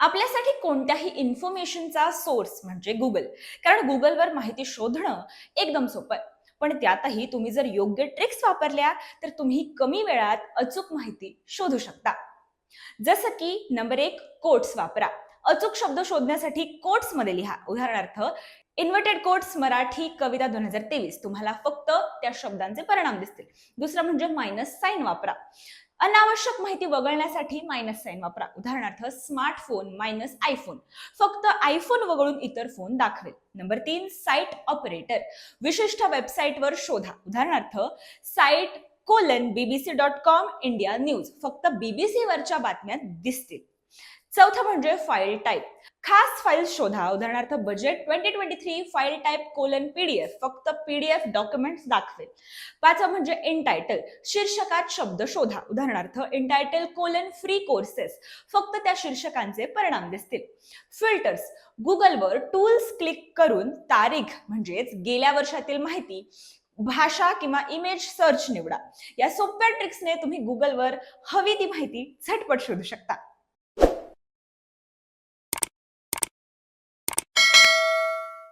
आपल्यासाठी कोणत्याही इन्फॉर्मेशनचा सोर्स म्हणजे गुगल कारण गुगलवर माहिती शोधणं एकदम सोपं आहे. पण त्यातही तुम्ही जर योग्य ट्रिक्स वापरल्या तर तुम्ही कमी वेळात अचूक माहिती शोधू शकता. जसं की नंबर एक कोट्स वापरा. अचूक शब्द शोधण्यासाठी कोट्समध्ये लिहा. उदाहरणार्थ इन्व्हर्टेड कोट्स मराठी कविता दोन हजार तेवीस. तुम्हाला फक्त त्या शब्दांचे परिणाम दिसतील. दुसरं म्हणजे मायनस साईन वापरा. अनावश्यक माहिती वगळण्यासाठी मायनस साईन वापरा. उदाहरणार्थ स्मार्टफोन मायनस आयफोन फक्त आयफोन वगळून इतर फोन दाखवेल. नंबर तीन साईट ऑपरेटर विशिष्ट वेबसाईटवर शोधा. उदाहरणार्थ site colon BBC dot com India news फक्त बीबीसी वरच्या बातम्या दिसतील. चौथं म्हणजे फाईल टाईप खास फाईल शोधा. उदाहरणार्थ budget twenty twenty three file type colon PDF फक्त पीडीएफ डॉक्युमेंट्स दाखवेल. पाचवं म्हणजे इंटायटल शीर्षकात शब्द शोधा. उदाहरणार्थ इंटायटल कोलन फ्री कोर्सेस फक्त त्या शीर्षकांचे परिणाम दिसतील. फिल्टर्स गुगलवर टूल्स क्लिक करून तारीख म्हणजेच गेल्या वर्षातील माहिती भाषा किंवा इमेज सर्च निवडा. या सोप्या ट्रिक्सने तुम्ही गुगलवर हवी ती माहिती झटपट शोधू शकता.